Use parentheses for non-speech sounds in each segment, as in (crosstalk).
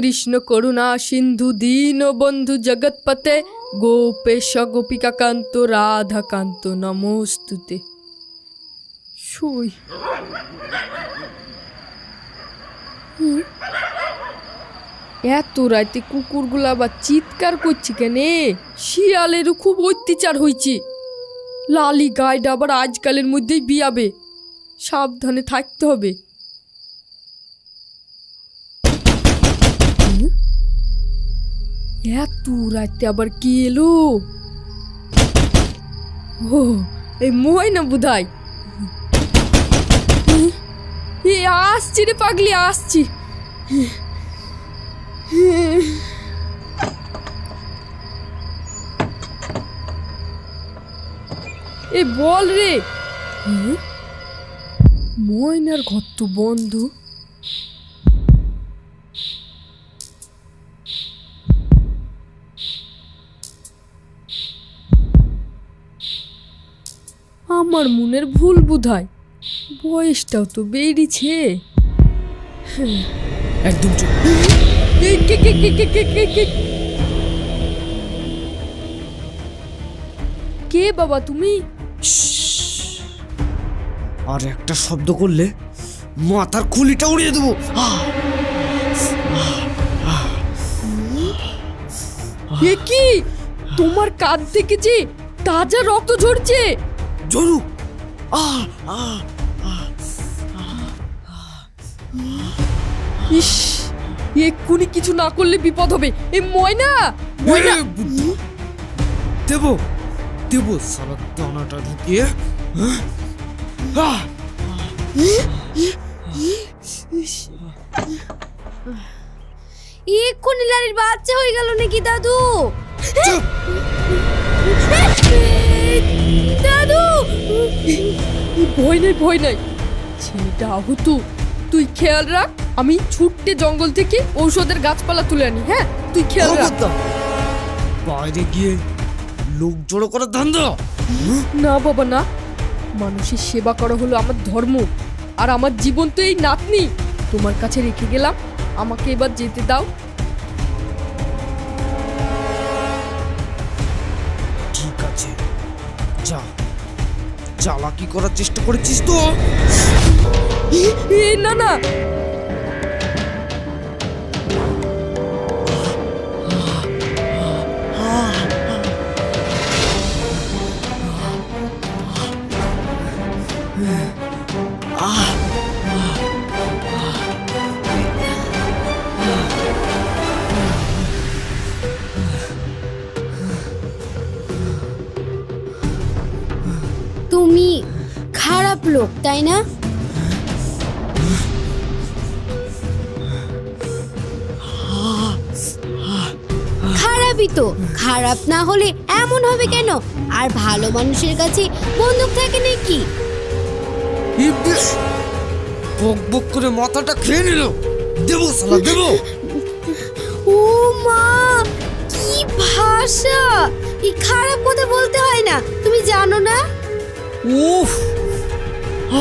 কৃষ্ণ করুণা সিন্ধু দীন বন্ধু জগৎপতে গোপেশ গোপিকাকান্ত রাধাকান্ত নমস্তুতে? এত রাতে কুকুরগুলা আবার চিৎকার করছে কেনে? শিয়ালেরও খুব অত্যাচার হয়েছে লালি গাইড আবার আজকালের মধ্যেই বিয়াবে। সাবধানে থাকতে হবে। এত রাতে আবার কি এলো ও এই ময়না বুধাই এ আসছি রে পাগলি আসছি এ বল রে? ময়নার ঘর তো বন্ধ আমার মনের ভুল বুধায় বয়সটাও তো বেড়েছে। একদম কে বাবা তুমি? আর একটা শব্দ করলে মাথার খুলিটা উড়িয়ে দেবো। কি? তোমার কাঁধ থেকে যে তাজা রক্ত ঝরছে? ঝরুক। ইস এক্ষুনি কিছু না করলে বিপদ হবে। এ ময়না! ময়না। দেব দেব সারা দানাটা ঢুকিয়ে হ্যাঁ? এক্ষুনি লারির বাচ্চা হয়ে গেল নাকি দাদু? চুপ! দাদু ভয় নাই ভয় নাই। ছেলেটা আহত তুই খেয়াল রাখ আমি ছুটতে জঙ্গল থেকে ঔষধের গাছপালা তুলে আনি হ্যাঁ? তুই খেয়াল রাখ। খবরদার। বাইরে গিয়ে লোক জড়ো করার ধান্দা? না বাবা না। মানুষের সেবা করা হলো আমার ধর্ম আর আমার জীবন তো এই নাতনি। তোমার কাছে রেখে গেলাম আমাকে এবার যেতে দাও। চালাকি করার চেষ্টা করেছিস তো? না না। খারাপ লোক তাই না? খারাপই তো। খারাপ না হলে এমন হবে কেন? আর ভালো মানুষের কাছে বন্দুক থাকে নাকি? বক বক করে মাথাটা খেয়ে নিল। দেবো সালা দেবো! ও মা কি ভাষা! এই খারাপ কথা বলতে হয় না তুমি জানো না? উফ! 아래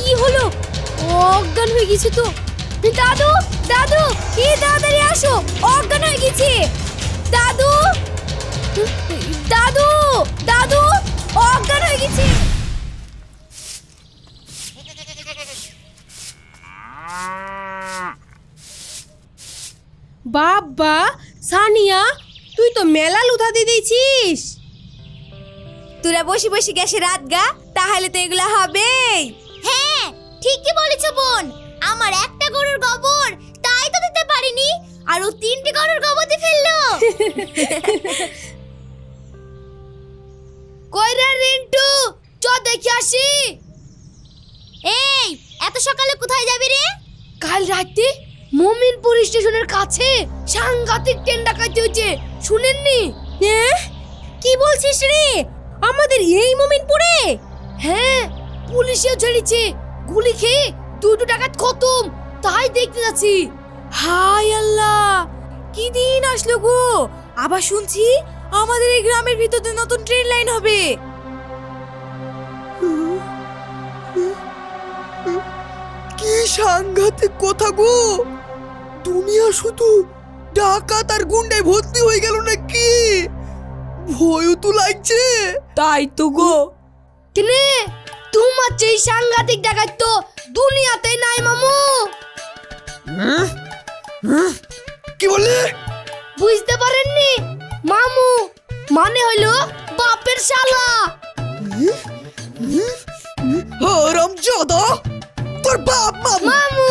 이 হলো অজ্ঞান হয়ে গেছে তো দাদু দাদু, কি তাড়াতাড়ি আসো? অজ্ঞান হয়ে গেছি। দাদু দাদু দাদু, অজ্ঞান হয়ে গেছি। বাবা, সানিয়া, তুই তো মেলা লুধা দিয়ে দিয়েছিস। তোরা বসে বসে গ্যাসে রাত গা, তাহলে তো এগুলো হবেই। হ্যাঁ ঠিকই বলেছ বোন। আমার একটা গরুর গোবর। তাই তো দিতে পারিনি। আর ও তিনটে গরুর গোবর দিয়ে ফেলল (laughs) কইরা রিন্টু? চ দেখি আসি। এই এত সকালে কোথায় যাবি রে? কাল রাতে মমিনপুর স্টেশনের কাছে সাংঘাতিক ট্রেন ডাকাতি হয়েছে। শুনেননি? কি বলছিস রে? আমাদের এই মোমিনপুরে? হ্যাঁ পুলিশেও ছেড়েছে। গুলি খেয়ে দুটো টাকা খতম। তাই দেখতে যাচ্ছি। হাই আল্লাহ! কি দিন আসলো গো? আবার শুনছি আমাদের এই গ্রামের ভিতরে নতুন ট্রেন লাইন হবে। কি সাংঘাতিক কথা গো! দুনিয়া শুধু ডাকাত আর গুন্ডায় ভর্তি হয়ে গেল নাকি? ভয়ও তো লাগছে। তাই তো গো। কেনে? তোমার চেয়ে সাংঘাতিক ডাকাত তো। দুনিয়াতে নাই মামু। হ্যাঁ? হ্যাঁ? কি বললে? বুঝতে পারেননি? মামু মানে হইল বাপের শালা। হরম জদা তোর বাপ মামা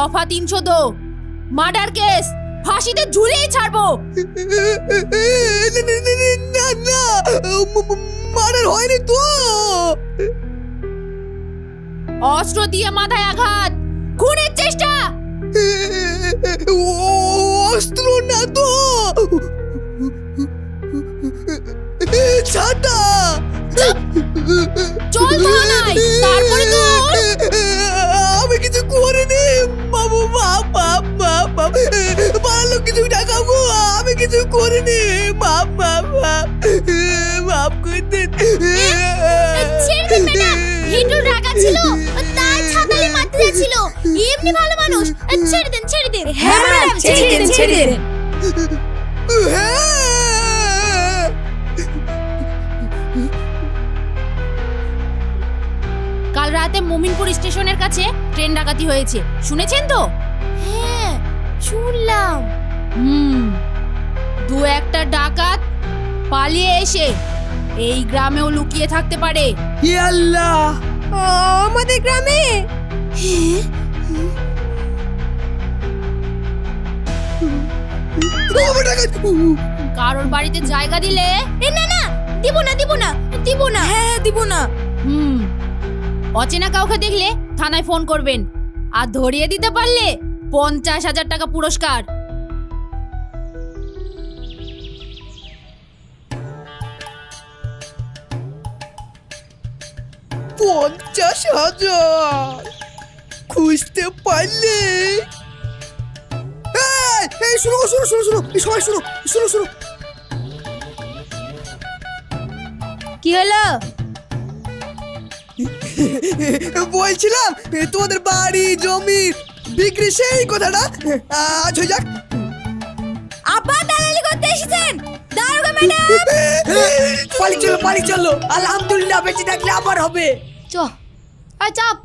দফা তিনশো দো। মার্ডার কেস ফাঁসিতে ঝুলিয়ে ছাড়বো। না না মারার হয়নি তো। অস্ত্র দিয়ে মাথায় আঘাত খুনের চেষ্টা। অস্ত্র না তো। ছাতা। চল থানায় তারপরে তোর কিছু করিনি। বাপ বাপ বাপ বাপ করতে ছিল তাই ছাতালে মারতে যাচ্ছিল। এমনি ভালো মানুষ ছেড়ে দেন ছেড়ে দেন। হ্যাঁ ম্যাডাম ছেড়ে দিন ছেড়ে দিন। হ্যাঁ কাল রাতে মোমিনপুর স্টেশনের কাছে ট্রেন ডাকাতি হয়েছে। শুনেছেন তো? হ্যাঁ শুনলাম। হুম। দু একটা ডাকাত পালিয়ে এসে এই গ্রামেও লুকিয়ে থাকতে পারে। আল্লাহ! আমাদের গ্রামে? বাবা কারোর বাড়িতে জায়গা দিলে? এ না না দিব না দিব না দিব না। হ্যাঁ দিব না। হুম। অচেনা কাউকে দেখলে থানায় ফোন করবেন। আর ধরিয়ে দিতে পারলে পঞ্চাশ হাজার টাকা পুরস্কার। পঞ্চাশ হাজার। খুঁজতে পারলে? এই, শুনো শুনো শুনো শুনো সবাই শুনো শুনো শুনো। কি হলো? বলছিলাম তোমাদের বাড়ি জমি বিক্রি সেই কথাটা। আজ হয়ে যাক। আবার দালালি করতে এসেছেন? দারোগা ম্যাডাম পালি চলো পালি চলো। আলহামদুলিল্লাহ বেঁচে থাকলে আবার হবে। চ আয় চাপ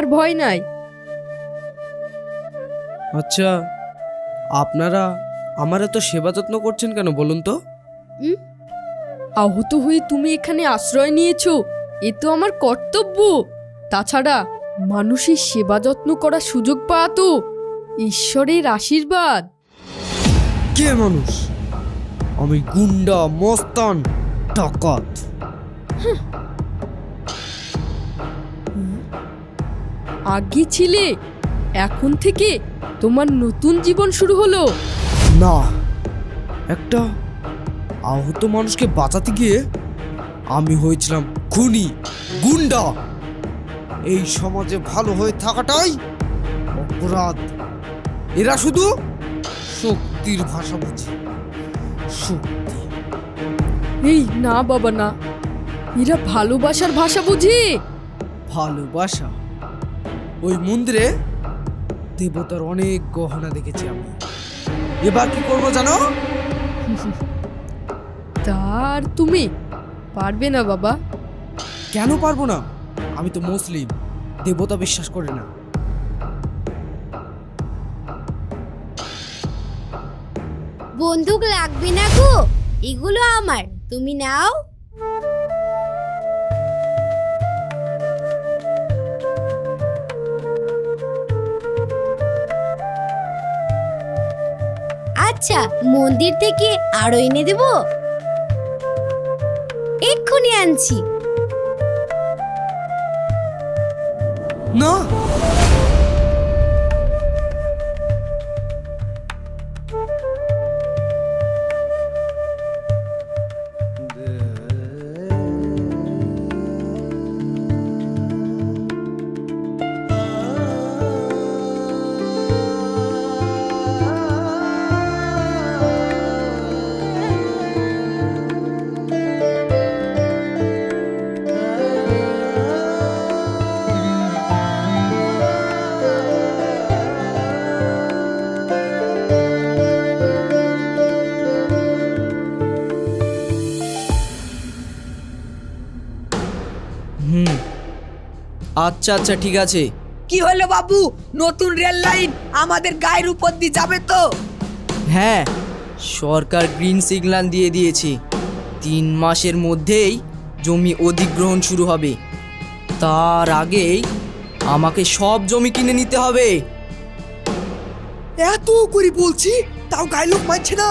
আর ভয় নাই। আচ্ছা আপনারা আমার এত সেবা যত্ন করছেন কেন বলুন তো? আহত হয়ে তুমি এখানে আশ্রয় নিয়েছো এ তো আমার কর্তব্য। তাছাড়া মানুষের সেবা যত্ন করার সুযোগ পাওয়া তো ঈশ্বরের আশীর্বাদ। কে মানুষ? আমি গুন্ডা মস্তান ডাকাত। আগে ছিলে এখন থেকে তোমার নতুন জীবন শুরু হলো। না একটা আহত মানুষকে বাঁচাতে গিয়ে আমি হয়েছিলাম খুনি গুন্ডা। এই সমাজে ভালো হয়ে থাকাটাই অপরাধ। এরা শুধু শক্তির ভাষা বোঝে শক্তি। এই না বাবা না। এরা ভালোবাসার ভাষা বুঝি। ভালোবাসা? ওই মন্দিরে দেবতার অনেক গহনা দেখেছি আমি। এবার কি করব জানো? তার তুমি? পারবে না বাবা। কেন পারব না? আমি তো মুসলিম দেবতা বিশ্বাস করি না। বন্দুক লাগবে না গো এগুলো আমার তুমি নাও। আচ্ছা মন্দির থেকে আরও এনে দেব? এক্ষুনি আনছি। না আচ্ছা আচ্ছা ঠিক আছে। কি হলো বাবু? নতুন রেল লাইন আমাদের গায়ের উপর দিয়ে যাবে তো? হ্যাঁ সরকার গ্রিন সিগন্যাল দিয়ে দিয়েছে। তিন মাসের মধ্যেই জমি অধিগ্রহণ শুরু হবে। তার আগেই আমাকে সব জমি কিনে নিতে হবে। এত করে বলছি তাও গায়ে লোক মানছে না।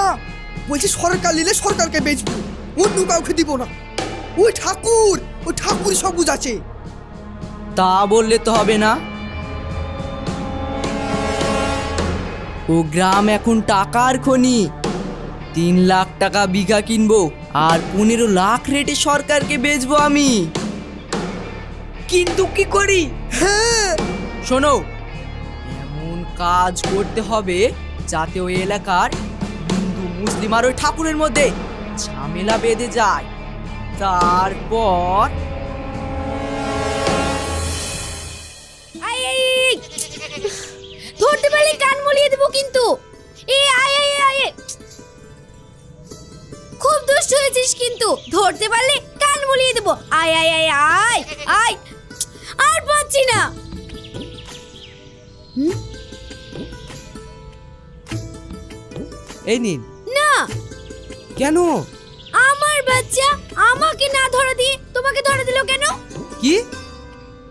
বলছি সরকার নিলে সরকারকে বেচবো অন্য কাউকে দিব না। ওই ঠাকুর ওই ঠাকুর সব আছে। তা বললে তো হবে না। ও গ্রাম এখন টাকার খনি। তিন লাখ টাকা বিঘা কিনবো আর পনেরো লাখ রেটে সরকারকে বেচবো আমি। কিন্তু কি করি? হ্যাঁ। শোনো এমন কাজ করতে হবে যাতে ওই এলাকার হিন্দু মুসলিম আর ওই ঠাকুরের মধ্যে ঝামেলা বেঁধে যায়। তারপর পারলে কান মলিয়ে দেবো কিন্তু। এ আয় আয় আয়। খুব দুষ্ট হয়েছিস কিন্তু। ধরতে পারলে কান মলিয়ে দেবো। আয় আয় আয় আয় আয়। আর পাচ্ছি না। এই নিন। না। কেন? আমার বাচ্চা আমাকে না ধরা দিয়ে তোমাকে ধরা দিল কেন? কি?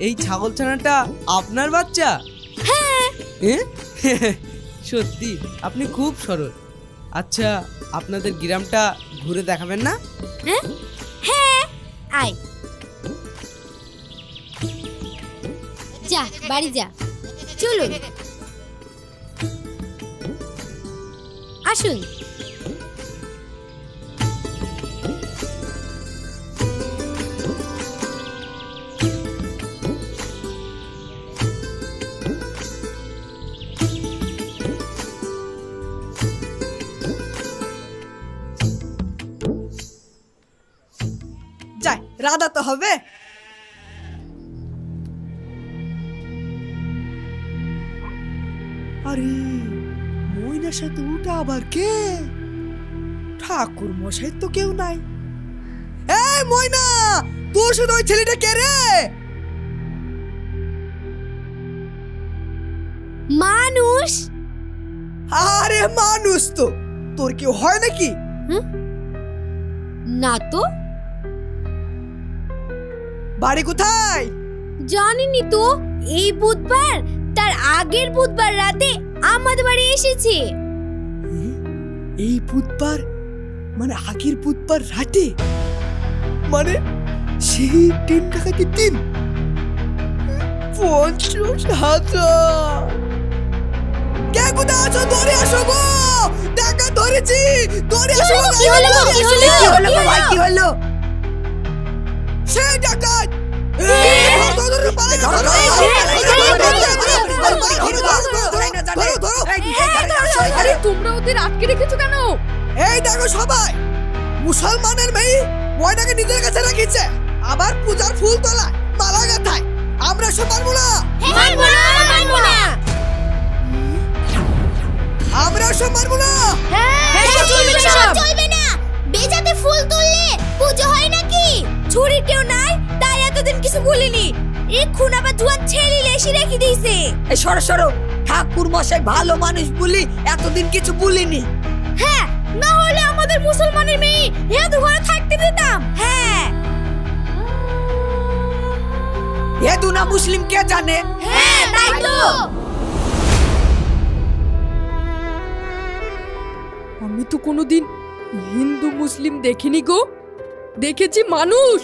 এই ছাগল ছানাটা আপনার বাচ্চা? হ্যাঁ? (laughs) সত্যি, আপনি খুব সরল। আচ্ছা আপনাদের গ্রামটা ঘুরে দেখাবেন না? হ্যাঁ? হ্যাঁ আয়। যা, বাড়ি যা। চলুন। আসুন। রাধা তো হবে। আরে ময়নার সাথে ওটা আবার কে? ঠাকুর মশাই তো কেউ নাই। এই ময়না তোর সাথে ওই ছেলেটা কে রে? মানুষ। আরে মানুষ তো তোর কেউ হয় নাকি? না তো। বাড়ি কোথায়? জানিনি তো এই বুধবার তার আগের বুধবার রাতে আমাদের বাড়ি এসেছে। এই বুধবার? মানে আগের বুধবার রাতে? মানে সেই তিন টাকাতে দিন? পঞ্চাশ হাজার। কে কোথায় আছো? ধরে আসো গো! টাকা ধরেছি! ধরে আসো কি হলো কি হলো? কি হলো? সেই ডাকাত আরে তোমরা ওদের আটকে রেখেছো কেন এই দেখো সবাই মুসলমানের মেয়ে ময়নাকে নিজের কাছে রাখিছে আবার পূজার ফুল তোলা মালা গাথায় আমরা সব মানবো না মানবো না মানবো না আমরা সব মানবো না হ্যাঁ চলবে না চলবে না বেজাতে ফুল তুললে পুজো হয় নাকি ছুরি কেউ নাই তাই এতদিন কিছু বলিনি এক্ষুন আবার জুয়ান ছেলে এসে রেখে দিয়েছে। এই সরো সরো। ঠাকুর মশাই ভালো মানুষ বলি এতদিন কিছু বলিনি হ্যাঁ না হলে আমাদের মুসলমানের মেয়ে হিন্দু ঘরে থাকতে দিতাম। হ্যাঁ। এ দুনা মুসলিম কে জানে? হ্যাঁ তাই তো। আমি তো কোনোদিন হিন্দু মুসলিম দেখিনি গো। দেখেছি মানুষ।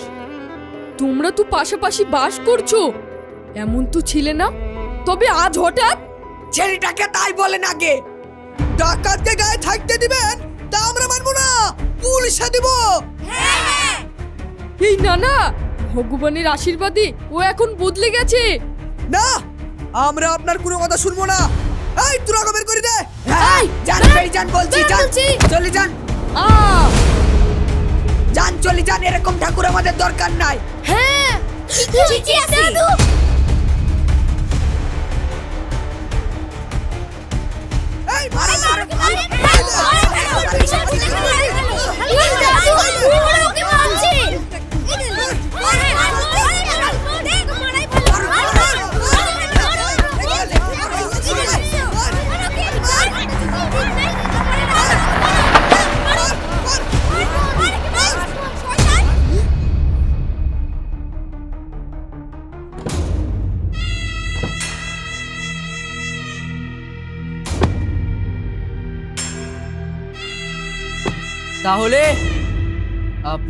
তোমরা তো পাশাপাশি বাস করছ। এমন তো ছিলে না। তবে আজ হঠাৎ ছেলেটাকে তাই বলেন আগে। ডাকাতকে গায়ে থাকতে দিবেন তা আমরা মানবো না। পুলিশে দিব। এই না না ভগবানের আশীর্বাদে ও এখন বদলে গেছে। না আমরা আপনার কোনো কথা শুনব না। এই তোরা বের করে দে। এই, জান বেই জান বলছি জান বলছি। চলে যান আ যান চলে যান এরকম ঠাকুর আমাদের দরকার নাই। হ্যাঁ ঠিকই আছে। দাদু। এই মারো মারো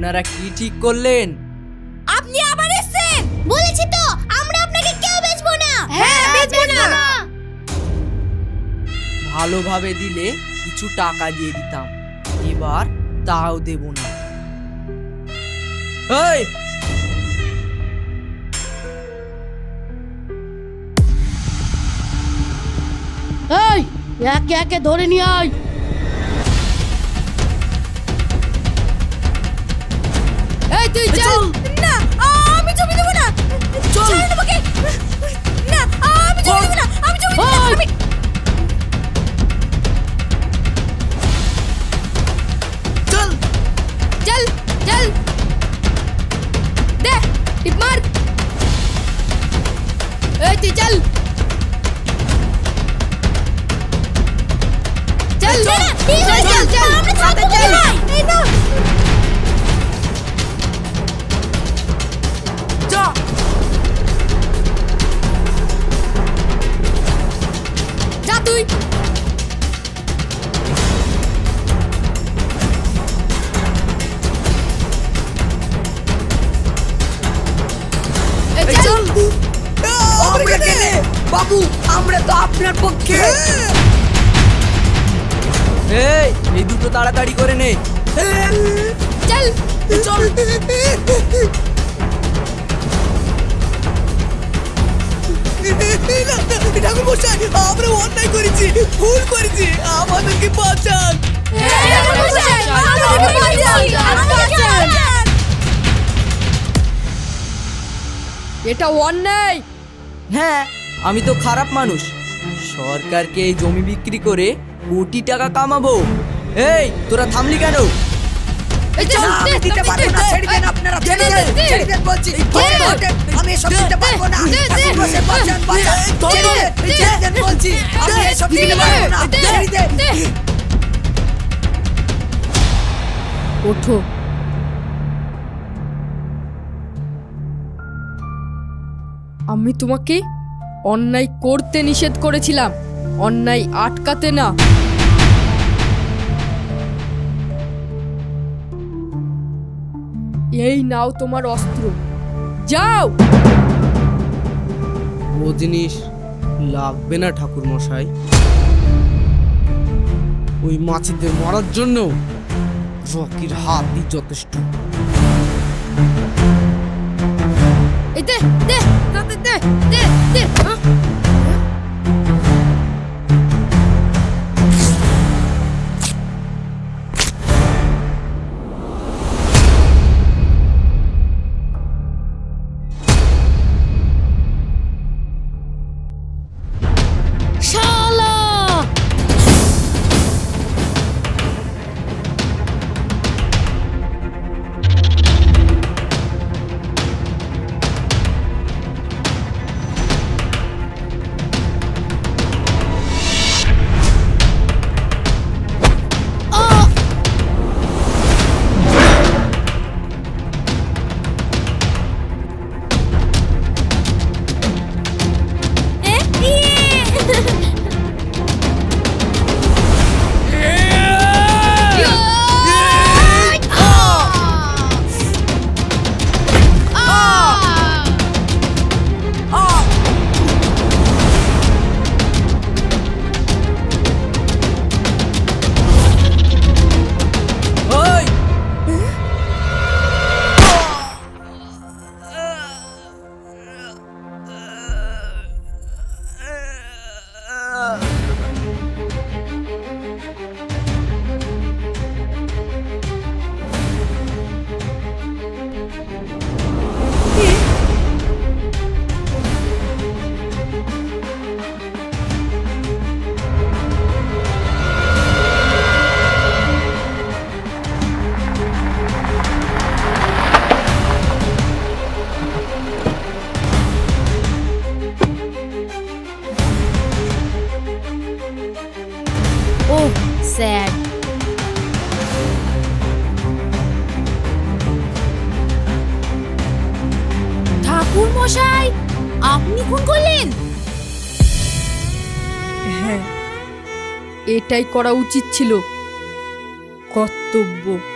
আপনারা কি ঠিক করলেন? আপনি আবার এসেছেন! বলেছি তো আমরা আপনাকে কেউ বেচবো না! হ্যাঁ বেচবো না! ভালোভাবে দিলে কিছু টাকা দিয়ে দিতাম। এবার তাও দেব না। এই! এই একে একে ধরে নিয়ে আয়। তুই চল। না আমি জমি দেবো না। চল। তোমাকে না আমি জমি দেবো না আমি জমি দেবো না আমি চল। চল চল। দে টিপ মার। এই তুই চল। চল না, না, ঠিক আছে, চল চল আমরা থাকব কোথায়? এই নাও। তুই। বাবু আমরা তো আপনার পক্ষে। এই এই দুটো তাড়াতাড়ি করে নে। চল। চল। ঠাকুর (laughs) ভুল করেছি। আমাদেরকে বাঁচান। এটা অন্যায় হ্যাঁ আমি তো খারাপ মানুষ। সরকারকে এই জমি বিক্রি করে কোটি টাকা কামাবো। এই তোরা থামলি কেন? দিতে পারব না ছেড়ে দেন আপনারা ছেড়ে দেন ছেড়ে দেন বলছি। দে, ধরে দে, ওঠেন, আমি এসব দিতে পারব না দে, দে, বাঁচান বাঁচান ছেড়ে দেন ছেড়ে দেন দে, ছেড়ে দেন বলছি আমি এসব দিতে পারব না ছেড়ে দেন। ওঠো। আমি তোমাকে অন্যায় করতে নিষেধ করেছিলাম অন্যায় আটকাতে না। এই নাও তোমার অস্ত্র। যাও! ও জিনিস লাগবে না ঠাকুর মশাই ওই মাছিদের মারার জন্য রকির হাতই যথেষ্ট। এই দে দে দে দে দে এটাই করা উচিত ছিল। কর্তব্য।